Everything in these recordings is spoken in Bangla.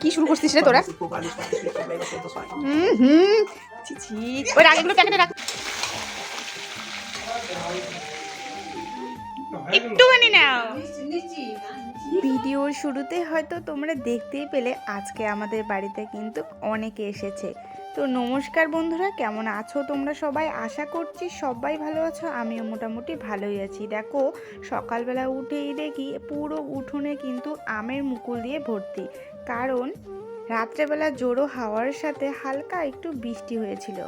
কি ভিডিওর শুরুতে হয়তো তোমরা দেখতেই পেলে আজকে আমাদের বাড়িতে কিন্তু অনেকে এসেছে। তো নমস্কার বন্ধুরা, কেমন আছো তোমরা সবাই? আশা করছি সবাই ভালো আছো, আমিও মোটামুটি ভালোই আছি। দেখো, সকালবেলা উঠেই দেখি পুরো উঠোনে কিন্তু আমের মুকুল দিয়ে ভর্তি। কারণ রাত্রেবেলা জোরো হাওয়ার সাথে হালকা একটু বৃষ্টি হয়েছিল।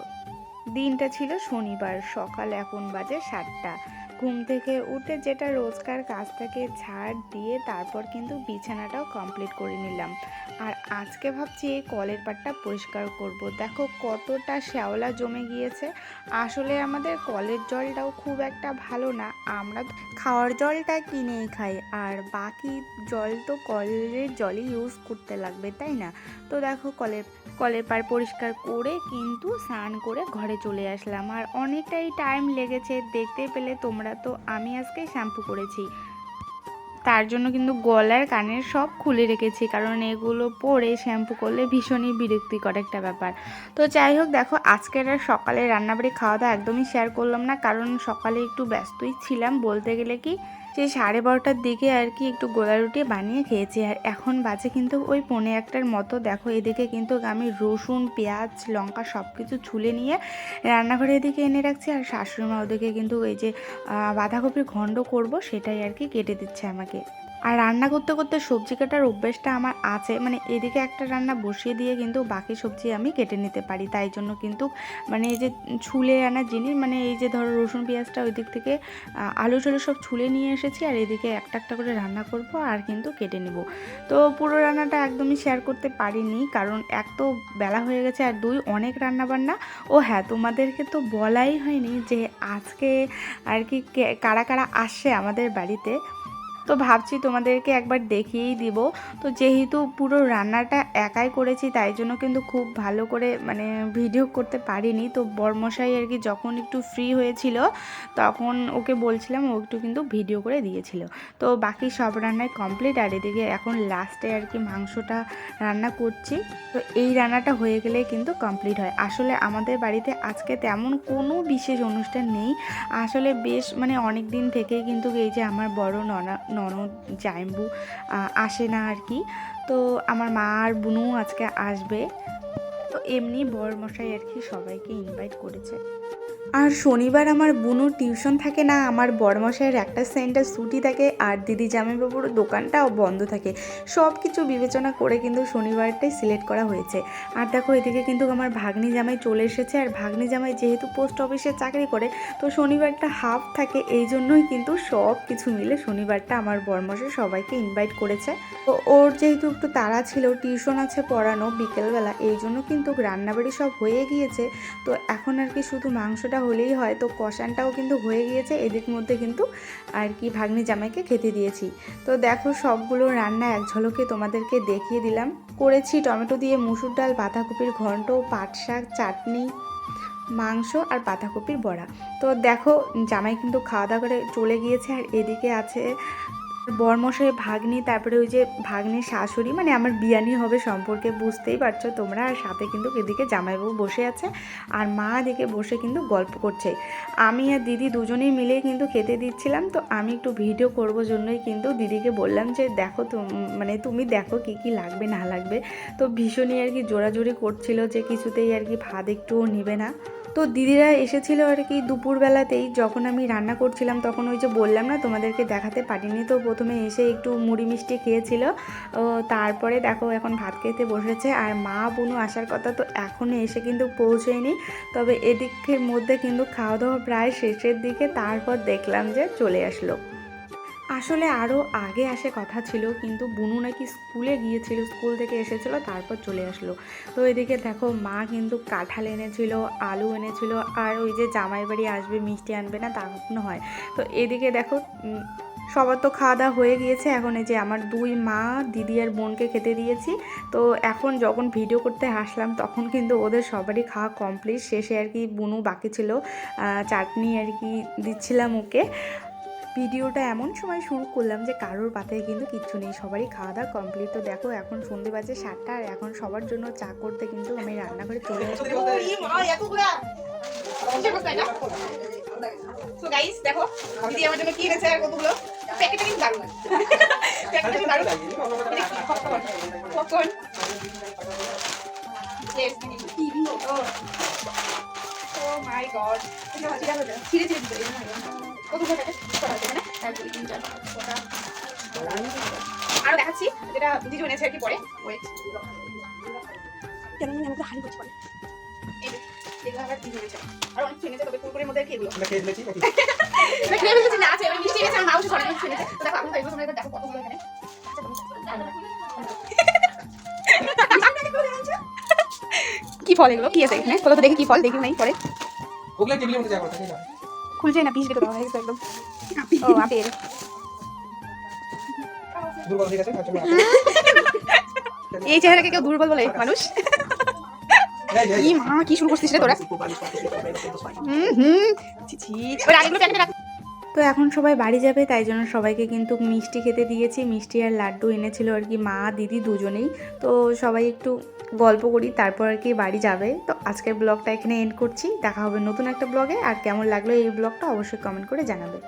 দিনটা ছিল শনিবার, সকাল এখন বাজে সাতটা। ঘুম থেকে উঠে যেটা রোজকার কাজ থেকে ঝাড় দিয়ে তারপর কিন্তু বিছানাটাও কমপ্লিট করে নিলাম। আর আজকে ভাবছি এই কলের পাটটা পরিষ্কার করব। দেখো কতটা শ্যাওলা জমে গিয়েছে। আসলে আমাদের কলের জলটাও খুব একটা ভালো না। আমরা খাওয়ার জলটা কিনেই খাই। আর বাকি জল তো কলের জলই ইউজ করতে লাগবে, তাই না? তো দেখো কলের কলের পার পরিষ্কার করে কিন্তু স্নান করে ঘরে চলে আসলাম। আর অনেকটাই টাইম লেগেছে। দেখতে পেলে তোমরা তো আমি আজকে শ্যাম্পু করেছি। তার জন্য কিন্তু গলার কানের সব খুলে রেখেছি, কারণ এগুলো পরে শ্যাম্পু করলে ভীষণই বিরক্তিকর একটা ব্যাপার। তো যাই হোক, দেখো, আজকের আর সকালে রান্নাবাড়ি খাওয়া দাওয়া একদমই শেয়ার করলাম না, কারণ সকালে একটু ব্যস্তই ছিলাম। বলতে গেলে কি যে সাড়ে বারোটার দিকে আর কি একটু গোলা রুটি বানিয়ে খেয়েছি। আর এখন বাজে কিন্তু ওই পনে একটার মতো। দেখো, এদিকে কিন্তু আমি রসুন, পেঁয়াজ, লঙ্কা সব কিছু ছুলে নিয়ে রান্নাঘরে এদিকে এনে রাখছি। আর শাশুড়ি মা ওদিকে কিন্তু এই যে বাঁধাকপির ঘণ্ড করব, সেটাই আর কি কেটে দিচ্ছে আমাকে। আর রান্না করতে করতে সবজি কাটার অভ্যেসটা আমার আছে। মানে এদিকে একটা রান্না বসিয়ে দিয়ে কিন্তু বাকি সবজি আমি কেটে নিতে পারি। তাই জন্য কিন্তু মানে এই যে ছুলে আনা জিনিস মানে এই যে ধরো রসুন, পেঁয়াজটা ওই দিক থেকে আলু টালু সব ছুলে নিয়ে এসেছি আর এদিকে একটা একটা করে রান্না করব আর কিন্তু কেটে নেব। তো পুরো রান্নাটা একদমই শেয়ার করতে পারিনি কারণ এক তো বেলা হয়ে গেছে আর দুই অনেক রান্না বান্না ও হ্যাঁ তোমাদেরকে তো বলাই হয়নি যে আজকে আর কি, কারা কারা আসছে আমাদের বাড়িতে। তো ভাবছি তোমাদেরকে একবার দেখিয়েই দিব। তো যেহেতু পুরো রান্নাটা একাই করেছি, তাই জন্য কিন্তু খুব ভালো করে মানে ভিডিও করতে পারিনি। তো বর্মশাই আর কি যখন একটু ফ্রি হয়েছিল, তখন ওকে বলছিলাম, ও একটু কিন্তু ভিডিও করে দিয়েছিল। তো বাকি সব রান্নায় কমপ্লিট আর এদিকে এখন লাস্টে আর কি মাংসটা রান্না করছি। তো এই রান্নাটা হয়ে গেলে কিন্তু কমপ্লিট হয়। আসলে আমাদের বাড়িতে আজকে তেমন কোনো বিশেষ অনুষ্ঠান নেই। আসলে বেশ মানে অনেক দিন থেকেই কিন্তু এই যে আমার বড় ননা ননদ, জাইম্বু আসে না আর কি। তো আমার মা আর বুনু আজকে আসবে। তো এমনি বর মশাই আর কি সবাইকে ইনভাইট করেছে। আর শনিবার আমার বুনুর টিউশন থাকে না, আমার বড়মশাইয়ের একটা সেন্টার ছুটি থাকে, আর দিদি জামাইবাবুর দোকানটাও বন্ধ থাকে। সব কিছু বিবেচনা করে কিন্তু শনিবারটাই সিলেক্ট করা হয়েছে। আর দেখো, এদিকে কিন্তু আমার ভাগ্নি জামাই চলে এসেছে, আর ভাগ্নি জামাই যেহেতু পোস্ট অফিসে চাকরি করে, তো শনিবারটা হাফ থাকে, এই জন্যই কিন্তু সব কিছু মিলে শনিবারটা আমার বর্মশে সবাইকে ইনভাইট করেছে। তো ওর যেহেতু একটু তাড়া ছিল, টিউশন আছে পড়ানো বিকেলবেলা, এই জন্য কিন্তু রান্নাবাড়ি সব হয়ে গিয়েছে। তো এখন আর কি শুধু মাংসটা হলেই হয়। তো কষানটাও কিন্তু হয়ে গিয়েছে। এদিক মধ্যে কিন্তু আর কি ভাগ্নি জামাইকে খেতে দিয়েছি। তো দেখো সবগুলো রান্না এক ঝলকে তোমাদেরকে দেখিয়ে দিলাম। করেছি টমেটো দিয়ে মুসুর ডাল, বাঁধাকপির ঘন্ট, পাট শাক, চাটনি, মাংস আর বাঁধাকপির বড়া। তো দেখো জামাই কিন্তু খাওয়া দাওয়া করে চলে গিয়েছে আর এদিকে আছে বরমশাই ভাগ্নি, তারপরে ওই যে ভাগ্নির শাশুড়ি মানে আমার বিয়ানি হবে সম্পর্কে বুঝতেই পারছ তোমরা। আর সাথে কিন্তু এদিকে জামাইবাবু বসে আছে আর মা দিকে বসে কিন্তু গল্প করছে। আমি আর দিদি দুজনেই মিলে কিন্তু খেতে দিচ্ছিলাম, তো আমি একটু ভিডিও করব জন্যই কিন্তু দিদিকে বললাম যে, দেখো মানে তুমি দেখো কি কি লাগবে, না লাগবে? তো ভীষণই আর কি জোরাজোরি করছিল যে কিছুতেই আর কি ভাত একটুও নিবে না। তো দিদিরা এসেছিল আর কি দুপুরবেলাতেই। যখন আমি রান্না করছিলাম তখন ওই যে বললাম না তোমাদেরকে দেখাতে পারিনি তো প্রথমে এসে একটু মুড়ি মিষ্টি খেয়েছিল। ও, তারপরে দেখো এখন ভাত খেতে বসেছে আর মা বোনু আসার কথা তো এখনও এসে কিন্তু পৌঁছেনি। তবে এদিকের মধ্যে কিন্তু খাওয়া দাওয়া প্রায় শেষের দিকে তারপর দেখলাম যে চলে আসলো। আসলে আরও আগে আসে কথা ছিল, কিন্তু বুনু নাকি স্কুলে গিয়েছিল, স্কুল থেকে এসেছিল, তারপর চলে আসলো। তো এদিকে দেখো, মা কিন্তু কাঁঠাল এনেছিল, আলু এনেছিল, আর ওই যে জামাই বাড়ি আসবে, মিষ্টি আনবে না, তা কখনো হয়। তো এদিকে দেখো সবার তো খাওয়া দাওয়া হয়ে গিয়েছে, এখন এই যে আমার দুই মা, দিদি আর বোনকে খেতে দিয়েছি। তো এখন যখন ভিডিও করতে আসলাম, তখন কিন্তু ওদের সবারই খাওয়া কমপ্লিট শেষে আর কি বুনু বাকি ছিল চাটনি আর কি দিচ্ছিলাম ওকে। ভিডিওটা এমন সময় শুরু করলাম যে কারোর পাতায় কিন্তু কিচ্ছু নেই সবারই খাওয়া দাওয়া কমপ্লিট তো দেখো এখন সন্ধে বাজে সাতটা আর এখন সবার জন্য চা করতে কিন্তু আমি রান্নাঘরে চলে তো গাইস দেখো দিদি আমার জন্য কি এনেছে আর কতগুলো? প্যাকেটটা কিন্তু দারুণ প্যাকেটটা কিন্তু দারুণ। Popcorn Yes, my God. ছিঁড়ে ছিঁড়ে দিতে? এক, দুই, তিন, চার, পাঁচ, ছটা। দেখাচ্ছি যেটা দিদি এনেছে আর কি পরে। ওয়েট কেন আমি তো হারি করছি পরে। আর অনেক কিছু তবে কুরকুরের মধ্যে খেয়ে? না, খেয়ে ফেলেছি না আছে মিষ্টি আমার দেখো আপনি তো এগুলো দেখো ফল এগুলো? কি আছে এখানে? বলো তো দেখি কি ফল দেখি নাই পরে। ওগুলো টেবিলের মধ্যে? খুলছে না পিস কেটে দেওয়া হয়েছে একদম। ও আপেল। দুর্বল হয়ে গেছে, এই চেহারাকে কেউ দুর্বল বলে মানুষ। এই, এই, কি মা কি শুরু করছিস রে তোরা? হুম হুম। ছি ছি। ওই আরেকগুলো প্যাকেটে রাখ। তো এখন সবাই বাড়ি যাবে, তাই জন্য সবাইকে কিন্তু মিষ্টি খেতে দিয়েছি। মিষ্টি আর লাড্ডু এনেছিল আর কি মা, দিদি দুজনেই। তো সবাই একটু গল্প করি, তারপর আর কি বাড়ি যাবে। তো আজকের ব্লগটা এখানে এন্ড করছি। দেখা হবে নতুন একটা ব্লগে। আর কেমন লাগল এই ব্লগটা অবশ্যই কমেন্ট করে জানাবে।